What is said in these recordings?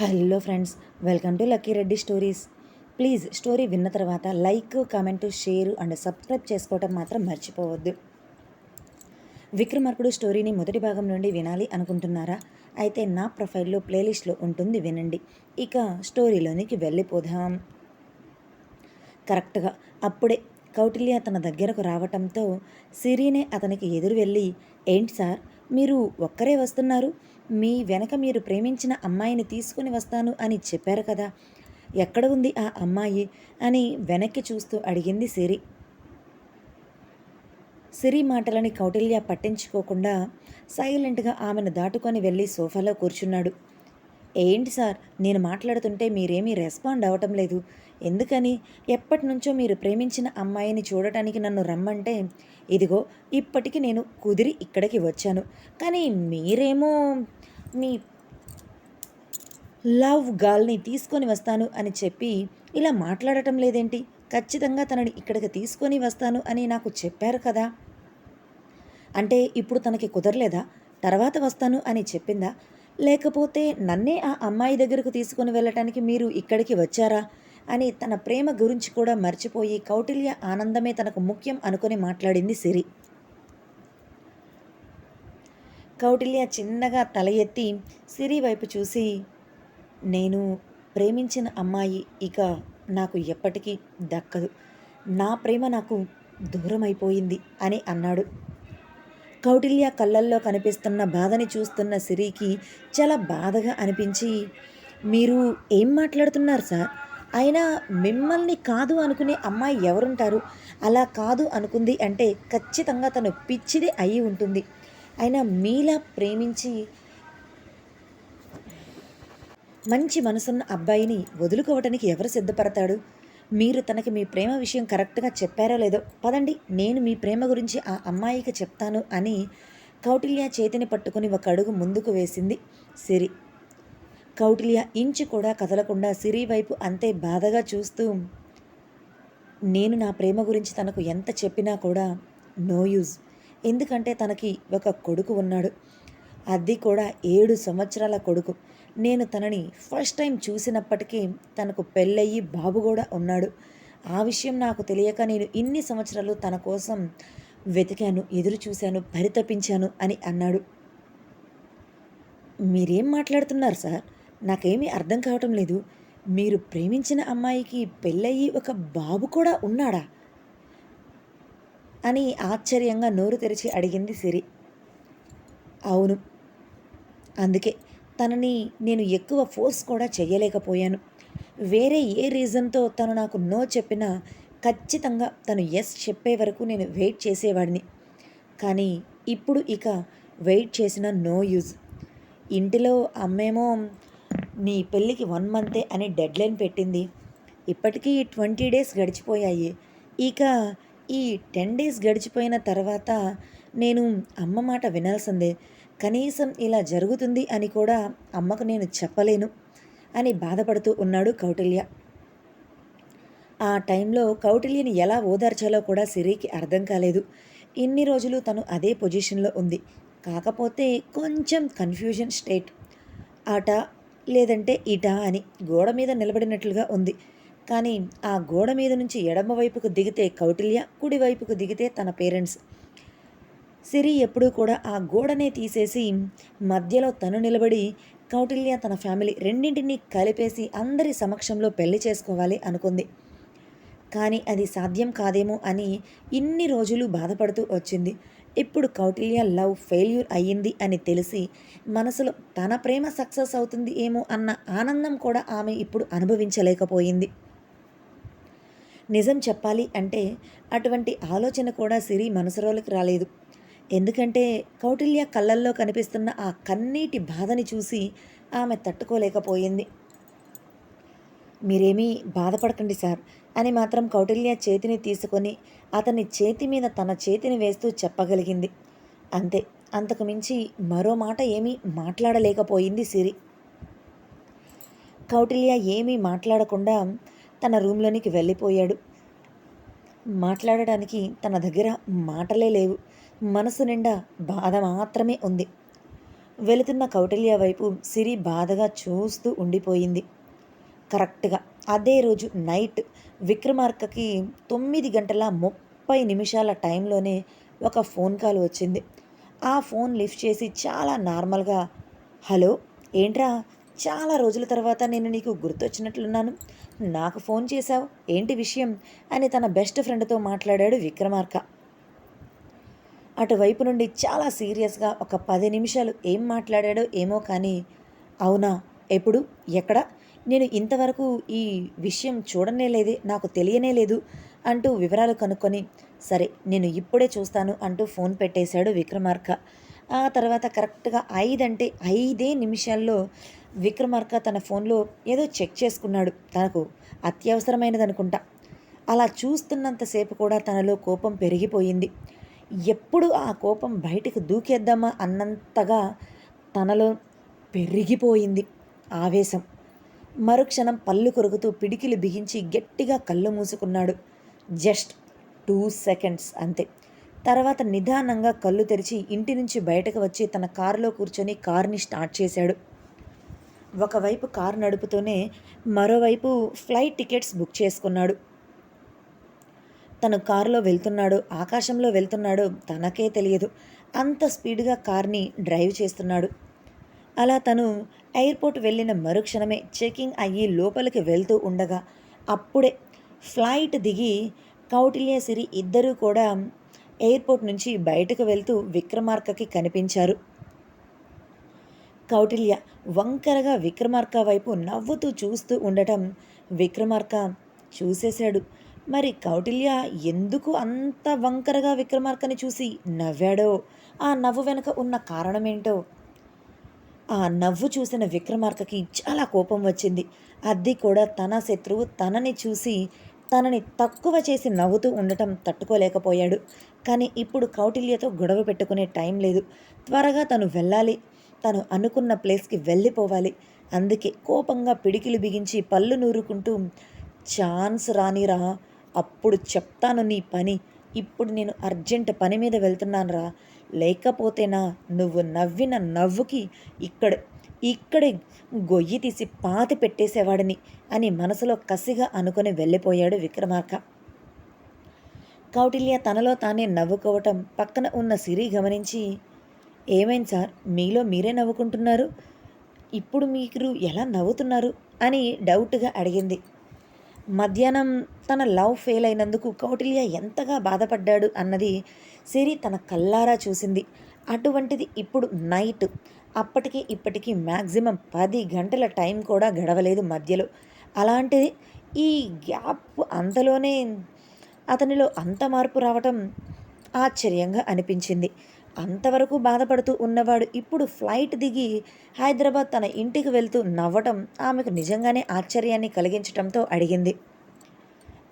Hello friends welcome to Lucky Reddy stories. Please story విన్న తర్వాత like comment share and subscribe చేసుకోవటం మాత్రం మర్చిపోవద్దు. విక్రమార్కుడు స్టోరీని మొదటి భాగం నుండి వినాలి అనుకుంటున్నారా? అయితే నా ప్రొఫైల్లో ప్లేలిస్ట్లో ఉంటుంది వినండి. ఇక స్టోరీలోనికి వెళ్ళిపోదాం. కరెక్ట్గా అప్పుడే కౌటిల్య తన దగ్గరకు రావటంతో సిరీనే అతనికి ఎదురు వెళ్ళి ఏంటి సార్ మీరు ఒక్కరే వస్తున్నారు? మీ వెనక మీరు ప్రేమించిన అమ్మాయిని తీసుకుని వస్తాను అని చెప్పారు కదా. ఎక్కడ ఉంది ఆ అమ్మాయి అని వెనక్కి చూస్తూ అడిగింది సిరి. సిరి మాటలని కౌటిల్య పట్టించుకోకుండా సైలెంట్గా ఆమెను దాటుకొని వెళ్ళి సోఫాలో కూర్చున్నాడు. ఏంటి సార్ నేను మాట్లాడుతుంటే మీరేమీ రెస్పాండ్ అవ్వటం లేదు. ఎందుకని? ఎప్పటి నుంచో మీరు ప్రేమించిన అమ్మాయిని చూడటానికి నన్ను రమ్మంటే ఇదిగో ఇప్పటికి నేను కుదిరి ఇక్కడికి వచ్చాను. కానీ మీరేమో మీ లవ్ గర్ల్ని తీసుకొని వస్తాను అని చెప్పి ఇలా మాట్లాడటం లేదేంటి? ఖచ్చితంగా తనని ఇక్కడికి తీసుకొని వస్తాను అని నాకు చెప్పారు కదా. అంటే ఇప్పుడు తనకి కుదరలేదా? తర్వాత వస్తాను అని చెప్పిందా? లేకపోతే నన్నే ఆ అమ్మాయి దగ్గరకు తీసుకుని వెళ్ళటానికి మీరు ఇక్కడికి వచ్చారా? అని తన ప్రేమ గురించి కూడా మర్చిపోయి కౌటిల్య ఆనందమే తనకు ముఖ్యం అనుకుని మాట్లాడింది సిరి. కౌటిల్య చిన్నగా తల ఎత్తి సిరి వైపు చూసి నేను ప్రేమించిన అమ్మాయి ఇక నాకు ఎప్పటికీ దక్కదు. నా ప్రేమ నాకు దూరమైపోయింది అని అన్నాడు. కౌటిల్య కళ్ళల్లో కనిపిస్తున్న బాధని చూస్తున్న సిరికి చాలా బాధగా అనిపించి మీరు ఏం మాట్లాడుతున్నారు సార్? అయినా మిమ్మల్ని కాదు అనుకునే అమ్మాయి ఎవరుంటారు? అలా కాదు అనుకుంది అంటే ఖచ్చితంగా తను పిచ్చిది అయి ఉంటుంది. అయినా మీలా ప్రేమించి మంచి మనసున్న అబ్బాయిని వదులుకోవటానికి ఎవరు సిద్ధపడతాడు? మీరు తనకి మీ ప్రేమ విషయం కరెక్ట్గా చెప్పారో లేదో? పదండి నేను మీ ప్రేమ గురించి ఆ అమ్మాయికి చెప్తాను అని కౌటిల్య చేతిని పట్టుకుని ఒక అడుగు ముందుకు వేసింది సిరి. కౌటిల్య ఇంచు కూడా కదలకుండా సిరి వైపు అంతే బాధగా చూస్తూ నేను నా ప్రేమ గురించి తనకు ఎంత చెప్పినా కూడా నో యూజ్. ఎందుకంటే తనకి ఒక కొడుకు ఉన్నాడు. అది కూడా ఏడు సంవత్సరాల కొడుకు. నేను తనని ఫస్ట్ టైం చూసినప్పటికీ తనకు పెళ్ళయ్యి బాబు కూడా ఉన్నాడు. ఆ విషయం నాకు తెలియక నేను ఇన్ని సంవత్సరాలు తన కోసం వెతికాను ఎదురు చూశాను పరితపించాను అని అన్నాడు. మీరేం మాట్లాడుతున్నారు సార్? నాకేమీ అర్థం కావటం లేదు. మీరు ప్రేమించిన అమ్మాయికి పెళ్ళయ్యి ఒక బాబు కూడా ఉన్నాడా? అని ఆశ్చర్యంగా నోరు తెరిచి అడిగింది సిరి. అవును అందుకే తనని నేను ఎక్కువ ఫోర్స్ కూడా చేయలేకపోయాను వేరే ఏ రీజన్తో తను నాకు నో చెప్పినా ఖచ్చితంగా తను ఎస్ చెప్పే వరకు నేను వెయిట్ చేసేవాడిని. కానీ ఇప్పుడు ఇక వెయిట్ చేసిన నో యూజ్. ఇంటిలో అమ్మేమో నీ పెళ్ళికి వన్ మంతే అని డెడ్లైన్ పెట్టింది. ఇప్పటికీ ట్వంటీ డేస్ గడిచిపోయాయి. ఇక ఈ టెన్ డేస్ గడిచిపోయిన తర్వాత నేను అమ్మ మాట వినాల్సిందే. కనీసం ఇలా జరుగుతుంది అని కూడా అమ్మకు నేను చెప్పలేను అని బాధపడుతూ ఉన్నాడు కౌటిల్య. ఆ టైంలో కౌటిల్యని ఎలా ఓదార్చాలో కూడా సిరికి అర్థం కాలేదు. ఇన్ని రోజులు తను అదే పొజిషన్లో ఉంది. కాకపోతే కొంచెం కన్ఫ్యూజన్ స్టేట్. అట లేదంటే ఇటా అని గోడ మీద నిలబడినట్లుగా ఉంది. కానీ ఆ గోడ మీద నుంచి ఎడమ వైపుకు దిగితే కౌటిల్య కుడివైపుకు దిగితే తన పేరెంట్స్. సిరి ఎప్పుడూ కూడా ఆ గోడనే తీసేసి మధ్యలో తను నిలబడి కౌటిల్య తన ఫ్యామిలీ రెండింటినీ కలిపేసి అందరి సమక్షంలో పెళ్ళి చేసుకోవాలి అనుకుంది. కానీ అది సాధ్యం కాదేమో అని ఇన్ని రోజులు బాధపడుతూ వచ్చింది. ఇప్పుడు కౌటిల్య లవ్ ఫెయిల్యూర్ అయ్యింది అని తెలిసి మనసులో తన ప్రేమ సక్సెస్ అవుతుంది ఏమో అన్న ఆనందం కూడా ఆమె ఇప్పుడు అనుభవించలేకపోయింది. నిజం చెప్పాలి అంటే అటువంటి ఆలోచన కూడా సిరి మనసులోకి రాలేదు. ఎందుకంటే కౌటిల్య కళ్ళల్లో కనిపిస్తున్న ఆ కన్నీటి బాధని చూసి ఆమె తట్టుకోలేకపోయింది. మీరేమీ బాధపడకండి సార్ అని మాత్రం కౌటిల్య చేతిని తీసుకొని అతని చేతి మీద తన చేతిని వేస్తూ చెప్పగలిగింది. అంతే అంతకు మించి మరో మాట ఏమీ మాట్లాడలేకపోయింది సిరి. కౌటిల్య ఏమీ మాట్లాడకుండా తన రూమ్లోనికి వెళ్ళిపోయాడు. మాట్లాడడానికి తన దగ్గర మాటలే లేవు. మనసు నిండా బాధ మాత్రమే ఉంది. వెళుతున్న కౌటిల్య వైపు సిరి బాధగా చూస్తూ ఉండిపోయింది. కరెక్ట్గా అదే రోజు నైట్ విక్రమార్కకి తొమ్మిది గంటల ముప్పై నిమిషాల టైంలోనే ఒక ఫోన్ కాల్ వచ్చింది. ఆ ఫోన్ లిఫ్ట్ చేసి చాలా నార్మల్గా హలో ఏంట్రా? చాలా రోజుల తర్వాత నేను నీకు గుర్తొచ్చినట్లున్నాను. నాకు ఫోన్ చేశావు. ఏంటి విషయం? అని తన బెస్ట్ ఫ్రెండ్తో మాట్లాడాడు విక్రమార్క. అటువైపు నుండి చాలా సీరియస్గా ఒక పది నిమిషాలు ఏం మాట్లాడాడో ఏమో కానీ అవునా? ఎప్పుడు? ఎక్కడ? నేను ఇంతవరకు ఈ విషయం చూడనే లేదే నాకు తెలియనే లేదు అంటూ వివరాలు కనుక్కొని సరే నేను ఇప్పుడే చూస్తాను అంటూ ఫోన్ పెట్టేశాడు విక్రమార్క. ఆ తర్వాత కరెక్ట్గా ఐదంటే ఐదే నిమిషాల్లో విక్రమార్క తన ఫోన్లో ఏదో చెక్ చేసుకున్నాడు. తనకు అత్యవసరమైనది అనుకుంటా అలా చూస్తున్నంతసేపు కూడా తనలో కోపం పెరిగిపోయింది. ఎప్పుడు ఆ కోపం బయటికి దూకేద్దామా అన్నంతగా తనలో పెరిగిపోయింది ఆవేశం. మరుక్షణం పళ్ళు కొరుకుతూ పిడికిలు బిగించి గట్టిగా కళ్ళు మూసుకున్నాడు. జస్ట్ టూ సెకండ్స్ అంతే. తర్వాత నిదానంగా కళ్ళు తెరిచి ఇంటి నుంచి బయటకు వచ్చి తన కారులో కూర్చొని కార్ని స్టార్ట్ చేశాడు. ఒకవైపు కారు నడుపుతూనే మరోవైపు ఫ్లైట్ టికెట్స్ బుక్ చేసుకున్నాడు. తను కారులో వెళ్తున్నాడు ఆకాశంలో వెళ్తున్నాడో తనకే తెలియదు. అంత స్పీడ్గా కార్ని డ్రైవ్ చేస్తున్నాడు. అలా తను ఎయిర్పోర్ట్ వెళ్ళిన మరుక్షణమే చెకింగ్ అయ్యి లోపలికి వెళ్తూ ఉండగా అప్పుడే ఫ్లైట్ దిగి కౌటిల్య సిరి ఇద్దరూ కూడా ఎయిర్పోర్ట్ నుంచి బయటకు వెళ్తూ విక్రమార్కకి కనిపించారు. కౌటిల్య వంకరగా విక్రమార్క వైపు నవ్వుతూ చూస్తూ ఉండటం విక్రమార్క చూసేశాడు. మరి కౌటిల్య ఎందుకు అంత వంకరగా విక్రమార్కని చూసి నవ్వాడో? ఆ నవ్వు వెనుక ఉన్న కారణమేంటో? ఆ నవ్వు చూసిన విక్రమార్కకి చాలా కోపం వచ్చింది. అది కూడా తన శత్రువు తనని చూసి తనని తక్కువ చేసి నవ్వుతూ ఉండటం తట్టుకోలేకపోయాడు. కానీ ఇప్పుడు కౌటిల్యతో గొడవ పెట్టుకునే టైం లేదు. త్వరగా తను వెళ్ళాలి. తను అనుకున్న ప్లేస్కి వెళ్ళిపోవాలి. అందుకే కోపంగా పిడికిలు బిగించి పళ్ళు నూరుకుంటూ ఛాన్స్ రానిరా అప్పుడు చెప్తాను నీ పని. ఇప్పుడు నేను అర్జెంట్ పని మీద వెళ్తున్నానురా. లేకపోతేనా నువ్వు నవ్విన నవ్వుకి ఇక్కడ ఇక్కడే గొయ్యి తీసి పాతి పెట్టేసేవాడిని అని మనసులో కసిగా అనుకుని వెళ్ళిపోయాడు విక్రమార్క. కౌటిల్య తనలో తానే నవ్వుకోవటం పక్కన ఉన్న సిరి గమనించి ఏమైంది సార్? మీలో మీరే నవ్వుకుంటున్నారు. ఇప్పుడు మీరు ఎలా నవ్వుతున్నారు? అని డౌట్గా అడిగింది. మధ్యాహ్నం తన లవ్ ఫెయిల్ అయినందుకు కౌటిల్య ఎంతగా బాధపడ్డాడు అన్నది సిరి తన కల్లారా చూసింది. అటువంటిది ఇప్పుడు నైట్. అప్పటికి ఇప్పటికీ మ్యాక్సిమం పది గంటల టైం కూడా గడవలేదు మధ్యలో. అలాంటిది ఈ గ్యాప్ అంతలోనే అతనిలో అంత మార్పు రావటం ఆశ్చర్యంగా అనిపించింది. అంతవరకు బాధపడుతూ ఉన్నవాడు ఇప్పుడు ఫ్లైట్ దిగి హైదరాబాద్ తన ఇంటికి వెళ్తూ నవ్వటం ఆమెకు నిజంగానే ఆశ్చర్యాన్ని కలిగించటంతో అడిగింది.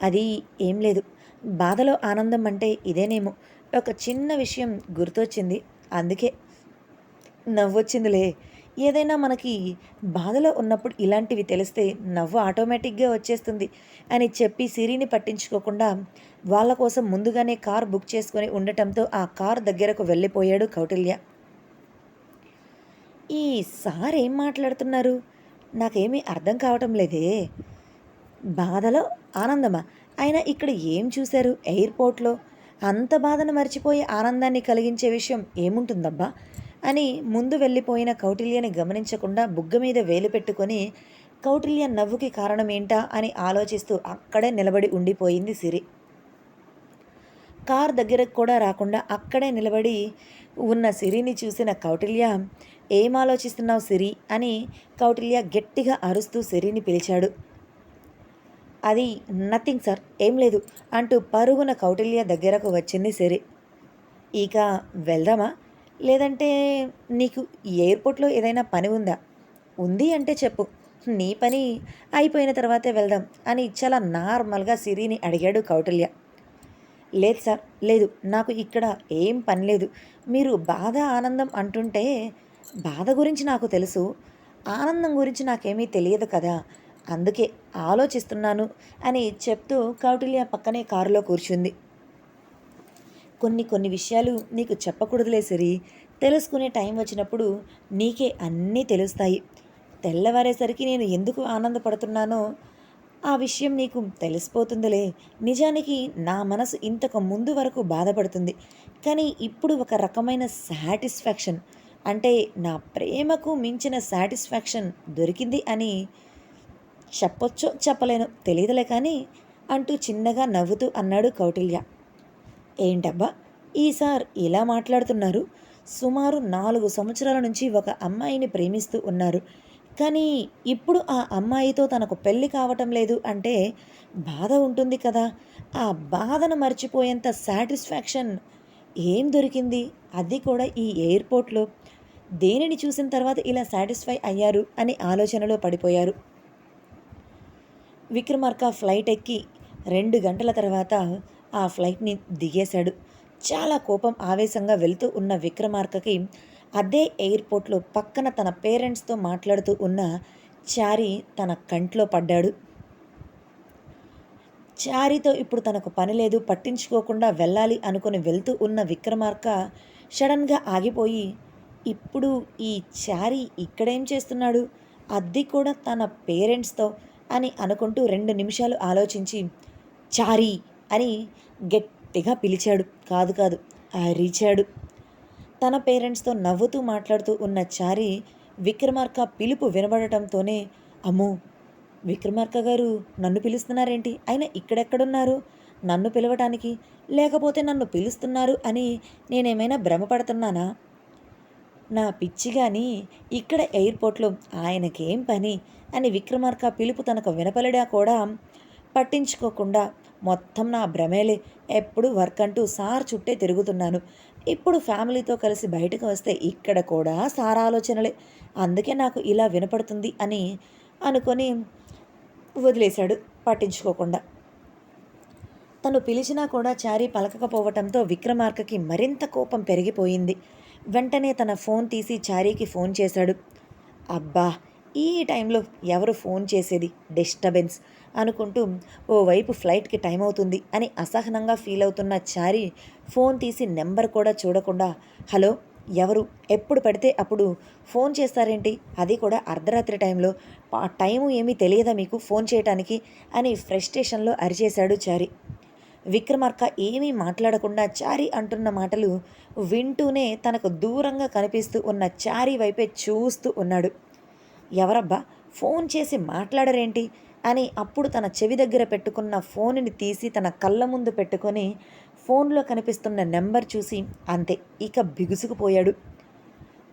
అది ఏం లేదు. బాధలో ఆనందం అంటే ఇదేనేమో. ఒక చిన్న విషయం గుర్తొచ్చింది. అందుకే. నవ్వొచ్చిందిలే. ఏదైనా మనకి బాధలో ఉన్నప్పుడు ఇలాంటివి తెలిస్తే నవ్వు ఆటోమేటిక్గా వచ్చేస్తుంది అని చెప్పి సిరిని పట్టించుకోకుండా వాళ్ళ కోసం ముందుగానే కార్ బుక్ చేసుకొని ఉండటంతో ఆ కార్ దగ్గరకు వెళ్ళిపోయాడు కౌటిల్య. ఈ సార్ ఏం మాట్లాడుతున్నారు? నాకేమీ అర్థం కావటం లేదే. బాధలో ఆనందమా? ఆయన ఇక్కడ ఏం చూశారు ఎయిర్పోర్ట్లో? అంత బాధను మర్చిపోయి ఆనందాన్ని కలిగించే విషయం ఏముంటుందబ్బా? అని ముందు వెళ్ళిపోయిన కౌటిల్యని గమనించకుండా బుగ్గ మీద వేలు పెట్టుకొని కౌటిల్య నవ్వుకి కారణం ఏంటా అని ఆలోచిస్తూ అక్కడే నిలబడి ఉండిపోయింది సిరి. కార్ దగ్గరకు కూడా రాకుండా అక్కడే నిలబడి ఉన్న సిరిని చూసిన కౌటిల్య ఏం ఆలోచిస్తున్నావు సిరి? అని కౌటిల్య గట్టిగా అరుస్తూ సిరిని పిలిచాడు. అది నథింగ్ సార్ ఏం లేదు అంటూ పరుగున కౌటిల్య దగ్గరకు వచ్చింది సిరి. ఇక వెళ్దామా? లేదంటే నీకు ఎయిర్పోర్ట్లో ఏదైనా పని ఉందా? ఉంది అంటే చెప్పు. నీ పని అయిపోయిన తర్వాతే వెళ్దాం అని చాలా నార్మల్గా సిరిని అడిగాడు కౌటిల్య. లేదు సార్ లేదు. నాకు ఇక్కడ ఏం పని లేదు. మీరు బాధ ఆనందం అంటుంటే బాధ గురించి నాకు తెలుసు. ఆనందం గురించి నాకేమీ తెలియదు కదా. అందుకే ఆలోచిస్తున్నాను అని చెప్తూ కౌటిల్య పక్కనే కారులో కూర్చుంది. కొన్ని కొన్ని విషయాలు నీకు చెప్పకూడదులే సరి. తెలుసుకునే టైం వచ్చినప్పుడు నీకే అన్నీ తెలుస్తాయి. తెల్లవారేసరికి నేను ఎందుకు ఆనందపడుతున్నానో ఆ విషయం నీకు తెలిసిపోతుందిలే. నిజానికి నా మనసు ఇంతకు ముందు వరకు బాధపడుతుంది. కానీ ఇప్పుడు ఒక రకమైన సాటిస్ఫాక్షన్. అంటే నా ప్రేమకు మించిన సాటిస్ఫాక్షన్ దొరికింది అని చెప్పొచ్చో చెప్పలేను తెలియదులే కానీ అంటూ చిన్నగా నవ్వుతూ అన్నాడు కౌటిల్య. ఏంటబ్బా ఈసారి ఇలా మాట్లాడుతున్నారు? సుమారు నాలుగు సంవత్సరాల నుంచి ఒక అమ్మాయిని ప్రేమిస్తూ ఉన్నారు. కానీ ఇప్పుడు ఆ అమ్మాయితో తనకు పెళ్ళి కావటం లేదు అంటే బాధ ఉంటుంది కదా. ఆ బాధను మర్చిపోయేంత సాటిస్ఫాక్షన్ ఏం దొరికింది? అది కూడా ఈ ఎయిర్పోర్ట్లో. దేనిని చూసిన తర్వాత ఇలా సాటిస్ఫై అయ్యారు అని ఆలోచనలో పడిపోయారు. విక్రమార్క ఫ్లైట్ ఎక్కి రెండు గంటల తర్వాత ఆ ఫ్లైట్ని దిగేశాడు. చాలా కోపం ఆవేశంగా వెళ్తూ ఉన్న విక్రమార్కకి అదే ఎయిర్పోర్ట్లో పక్కన తన పేరెంట్స్తో మాట్లాడుతూ ఉన్న చారి తన కంట్లో పడ్డాడు. చారితో ఇప్పుడు తనకు పని లేదు పట్టించుకోకుండా వెళ్ళాలి అనుకుని వెళ్తూ ఉన్న విక్రమార్క సడన్గా ఆగిపోయి ఇప్పుడు ఈ చారి ఇక్కడేం చేస్తున్నాడు? అది కూడా తన పేరెంట్స్తో అని అనుకుంటూ రెండు నిమిషాలు ఆలోచించి చారి అని గట్టిగా పిలిచాడు. కాదు కాదు అరిచాడు. తన పేరెంట్స్తో నవ్వుతూ మాట్లాడుతూ ఉన్న చారి విక్రమార్క పిలుపు వినబడటంతోనే అమ్మో! విక్రమార్క గారు నన్ను పిలుస్తున్నారేంటి? ఆయన ఇక్కడెక్కడున్నారు? నన్ను పిలవటానికి లేకపోతే నన్ను పిలుస్తున్నారు అని నేనేమైనా భ్రమపడుతున్నానా? నా పిచ్చి కానీ ఇక్కడ ఎయిర్పోర్ట్లో ఆయనకేం పని? అని విక్రమార్క పిలుపు తనకు వినపలడా కూడా పట్టించుకోకుండా మొత్తం నా భ్రమేలే. ఎప్పుడు వర్క్ అంటూ సార్ చుట్టే తిరుగుతున్నాను. ఇప్పుడు ఫ్యామిలీతో కలిసి బయటకు వస్తే ఇక్కడ కూడా సార్ ఆలోచనలే అందుకే నాకు ఇలా వినపడుతుంది అని అనుకొని వదిలేశాడు పట్టించుకోకుండా. తను పిలిచినా కూడా చారీ పలకకపోవటంతో విక్రమార్కకి మరింత కోపం పెరిగిపోయింది. వెంటనే తన ఫోన్ తీసి చారీకి ఫోన్ చేశాడు. అబ్బా ఈ టైంలో ఎవరు ఫోన్ చేసేది? డిస్టర్బెన్స్. అనుకుంటూ ఓవైపు ఫ్లైట్కి టైం అవుతుంది అని అసహనంగా ఫీల్ అవుతున్న చారి ఫోన్ తీసి నెంబర్ కూడా చూడకుండా హలో ఎవరు? ఎప్పుడు పడితే అప్పుడు ఫోన్ చేస్తారేంటి? అది కూడా అర్ధరాత్రి టైంలో. టైము ఏమీ తెలియదా మీకు ఫోన్ చేయటానికి? అని ఫ్రస్ట్రేషన్లో అరిచేశాడు చారి. విక్రమార్క ఏమీ మాట్లాడకుండా చారి అంటున్న మాటలు వింటూనే తనకు దూరంగా కనిపిస్తూ ఉన్న చారి వైపే చూస్తూ ఉన్నాడు. ఎవరబ్బా? ఫోన్ చేసి మాట్లాడరేంటి? అని అప్పుడు తన చెవి దగ్గర పెట్టుకున్న ఫోన్ని తీసి తన కళ్ళ ముందు పెట్టుకొని ఫోన్లో కనిపిస్తున్న నెంబర్ చూసి అంతే ఇక బిగుసుకుపోయాడు.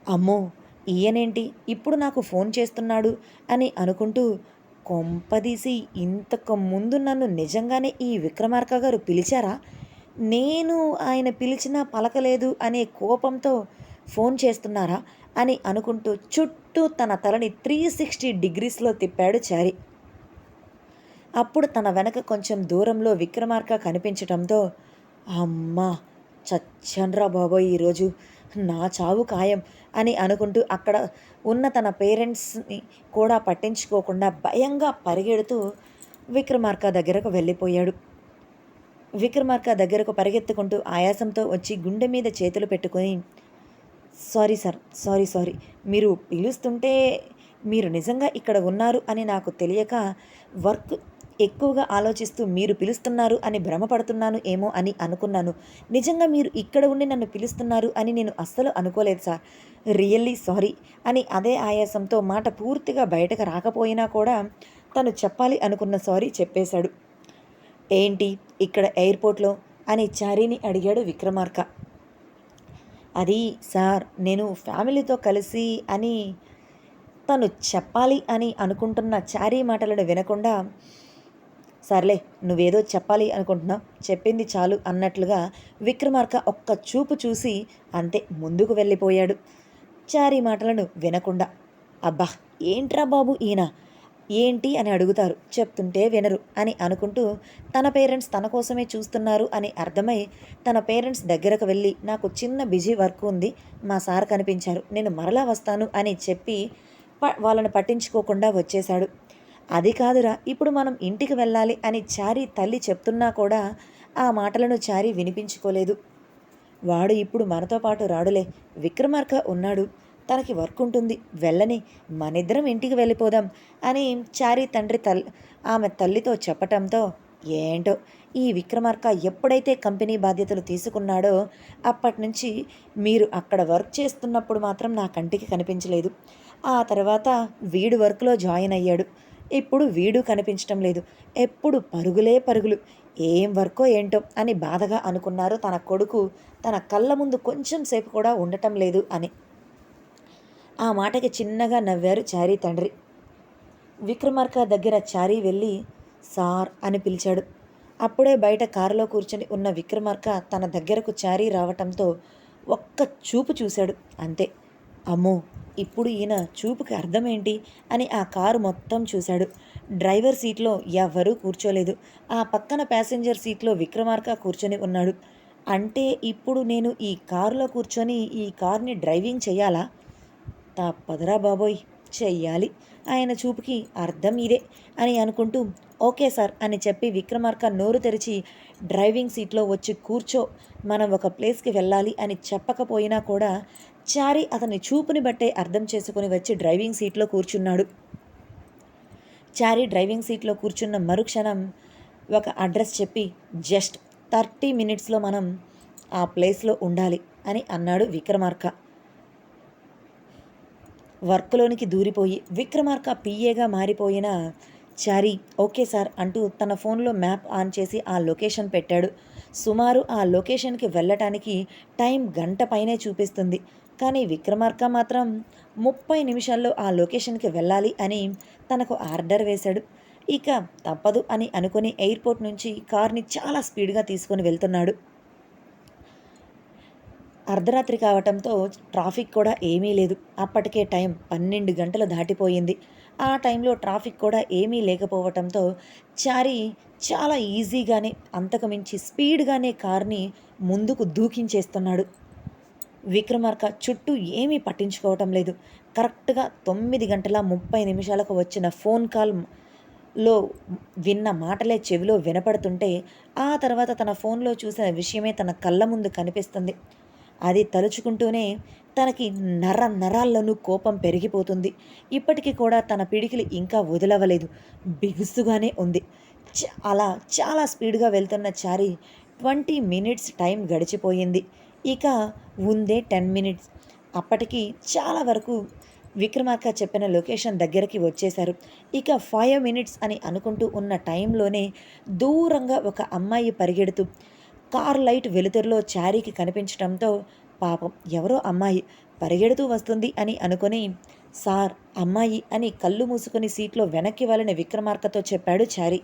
అమ్మో ఈయనేంటి? ఇప్పుడు నాకు ఫోన్ చేస్తున్నాడు అని అనుకుంటూ కొంపదీసి ఇంతకు ముందు నన్ను నిజంగానే ఈ విక్రమార్క గారు పిలిచారా? నేను ఆయన పిలిచినా పలకలేదు అనే కోపంతో ఫోన్ చేస్తున్నారా? అని అనుకుంటూ చుట్టూ తన తలని త్రీ సిక్స్టీ డిగ్రీస్లో తిప్పాడు చారి. అప్పుడు తన వెనక కొంచెం దూరంలో విక్రమార్క కనిపించటంతో అమ్మా చచ్చన్రా బాబోయ్ ఈరోజు. నా చావు ఖాయం అని అనుకుంటూ అక్కడ ఉన్న తన పేరెంట్స్ని కూడా పట్టించుకోకుండా భయంగా పరిగెడుతూ విక్రమార్క దగ్గరకు వెళ్ళిపోయాడు. విక్రమార్క దగ్గరకు పరిగెత్తుకుంటూ ఆయాసంతో వచ్చి గుండె మీద చేతులు పెట్టుకొని సారీ సార్ సారీ సారీ. మీరు పిలుస్తుంటే మీరు నిజంగా ఇక్కడ ఉన్నారు అని నాకు తెలియక వర్క్ ఎక్కువగా ఆలోచిస్తూ మీరు పిలుస్తున్నారు అని భ్రమపడుతున్నాను ఏమో అని అనుకున్నాను. నిజంగా మీరు ఇక్కడ ఉండి నన్ను పిలుస్తున్నారు అని నేను అస్సలు అనుకోలేదు సార్. రియల్లీ సారీ అని అదే ఆయాసంతో మాట పూర్తిగా బయటకు రాకపోయినా కూడా తను చెప్పాలి అనుకున్న సారీ చెప్పేశాడు. ఏంటి ఇక్కడ ఎయిర్పోర్ట్లో? అని చారీని అడిగాడు విక్రమార్క. అది సార్ నేను ఫ్యామిలీతో కలిసి అని తను చెప్పాలి అని అనుకుంటున్న చారీ మాటలను వినకుండా సర్లే నువ్వేదో చెప్పాలి అనుకుంటున్నావు. చెప్పింది చాలు అన్నట్లుగా విక్రమార్క ఒక్క చూపు చూసి అంతే ముందుకు వెళ్ళిపోయాడు. చారీ మాటలను వినకుండా అబ్బా ఏంట్రా బాబు ఈయన? ఏంటి అని అడుగుతారు. చెప్తుంటే వినరు అని అనుకుంటూ తన పేరెంట్స్ తన కోసమే చూస్తున్నారు అని అర్థమై తన పేరెంట్స్ దగ్గరకు వెళ్ళి నాకు చిన్న బిజీ వర్క్ ఉంది మా సార్ కనిపించారు. నేను మరలా వస్తాను అని చెప్పి ప వాళ్ళని పట్టించుకోకుండా వచ్చేశాడు. అది కాదురా ఇప్పుడు మనం ఇంటికి వెళ్ళాలి అని చారీ తల్లి చెప్తున్నా కూడా ఆ మాటలను చారీ వినిపించుకోలేదు. వాడు ఇప్పుడు మనతో పాటు రాడులే. విక్రమార్క ఉన్నాడు. తనకి వర్క్ ఉంటుంది వెళ్ళని మనిద్దరం ఇంటికి వెళ్ళిపోదాం అని చారీ తండ్రి తల్ ఆమె తల్లితో చెప్పటంతో ఏంటో ఈ విక్రమార్క ఎప్పుడైతే కంపెనీ బాధ్యతలు తీసుకున్నాడో అప్పటి నుంచి మీరు అక్కడ వర్క్ చేస్తున్నప్పుడు మాత్రం నా కంటికి కనిపించలేదు. ఆ తర్వాత వీడు వర్క్లో జాయిన్ అయ్యాడు. ఇప్పుడు వీడు కనిపించటం లేదు. ఎప్పుడు పరుగులే పరుగులు. ఏం వర్కో ఏంటో అని బాధగా అనుకున్నారు తన కొడుకు. తన కళ్ళ ముందు కొంచెం సేపు కూడా ఉండటం లేదు అని. ఆ మాటకి చిన్నగా నవ్వారు చారీ తండ్రి. విక్రమార్క దగ్గర చారీ వెళ్ళి సార్ అని పిలిచాడు. అప్పుడే బయట కారులో కూర్చొని ఉన్న విక్రమార్క తన దగ్గరకు చారీ రావటంతో ఒక్క చూపు చూశాడు. అంతే. అమ్మో ఇప్పుడు ఈయన చూపుకి అర్థం ఏంటి అని ఆ కారు మొత్తం చూశాడు. డ్రైవర్ సీట్లో ఎవ్వరూ కూర్చోలేదు. ఆ పక్కన ప్యాసింజర్ సీట్లో విక్రమార్క కూర్చొని ఉన్నాడు. అంటే ఇప్పుడు నేను ఈ కారులో కూర్చొని ఈ కార్ని డ్రైవింగ్ చేయాలా తప్పదురా బాబోయ్ చెయ్యాలి. ఆయన చూపుకి అర్థం ఇదే అని అనుకుంటూ ఓకే సార్ అని చెప్పి విక్రమార్క నోరు తెరిచి డ్రైవింగ్ సీట్లో వచ్చి కూర్చో మనం ఒక ప్లేస్కి వెళ్ళాలి అని చెప్పకపోయినా కూడా చారి అతని చూపుని బట్టే అర్థం చేసుకుని వచ్చి డ్రైవింగ్ సీట్లో కూర్చున్నాడు. చారి డ్రైవింగ్ సీట్లో కూర్చున్న మరుక్షణం ఒక అడ్రస్ చెప్పి జస్ట్ థర్టీ మినిట్స్లో మనం ఆ ప్లేస్లో ఉండాలి అని అన్నాడు విక్రమార్క. వర్క్లోనికి దూరిపోయి విక్రమార్క పిఏగా మారిపోయిన చారి ఓకే సార్ అంటూ తన ఫోన్లో మ్యాప్ ఆన్ చేసి ఆ లొకేషన్ పెట్టాడు. సుమారు ఆ లొకేషన్కి వెళ్ళటానికి టైం గంట పైనే చూపిస్తుంది. కానీ విక్రమార్క మాత్రం ముప్పై నిమిషాల్లో ఆ లొకేషన్కి వెళ్ళాలి అని తనకు ఆర్డర్ వేశాడు. ఇక తప్పదు అని అనుకుని ఎయిర్పోర్ట్ నుంచి కార్ని చాలా స్పీడ్గా తీసుకొని వెళ్తున్నాడు. అర్ధరాత్రి కావటంతో ట్రాఫిక్ కూడా ఏమీ లేదు. అప్పటికే టైం పన్నెండు గంటలు దాటిపోయింది. ఆ టైంలో ట్రాఫిక్ కూడా ఏమీ లేకపోవటంతో చారి చాలా ఈజీగానే అంతకుమించి స్పీడ్గానే కార్ని ముందుకు దూకించేస్తున్నాడు. విక్రమార్క చుట్టూ ఏమీ పట్టించుకోవటం లేదు. కరెక్ట్గా తొమ్మిది గంటల ముప్పై నిమిషాలకు వచ్చిన ఫోన్ కాల్లో విన్న మాటలే చెవిలో వినపడుతుంటే ఆ తర్వాత తన ఫోన్లో చూసిన విషయమే తన కళ్ళ ముందు కనిపిస్తుంది. అది తలుచుకుంటూనే తనకి నర నరాల్లోనూ కోపం పెరిగిపోతుంది. ఇప్పటికీ కూడా తన పిడికిలు ఇంకా వదిలవలేదు. బిగుసుగానే ఉంది. అలా చాలా స్పీడ్గా వెళ్తున్న చారి ట్వంటీ మినిట్స్ టైం గడిచిపోయింది. ఇక ఉందే టెన్ మినిట్స్. అప్పటికి చాలా వరకు విక్రమార్క చెప్పిన లొకేషన్ దగ్గరికి వచ్చేశారు. ఇక ఫైవ్ మినిట్స్ అని అనుకుంటూ ఉన్న టైంలోనే దూరంగా ఒక అమ్మాయి పరిగెడుతూ కార్ లైట్ వెలుతురులో చారీకి కనిపించడంతో పాపం ఎవరో అమ్మాయి పరిగెడుతూ వస్తుంది అని అనుకుని సార్ అమ్మాయి అని కళ్ళు మూసుకుని సీట్లో వెనక్కి వాళ్ళని విక్రమార్కతో చెప్పాడు చారీ.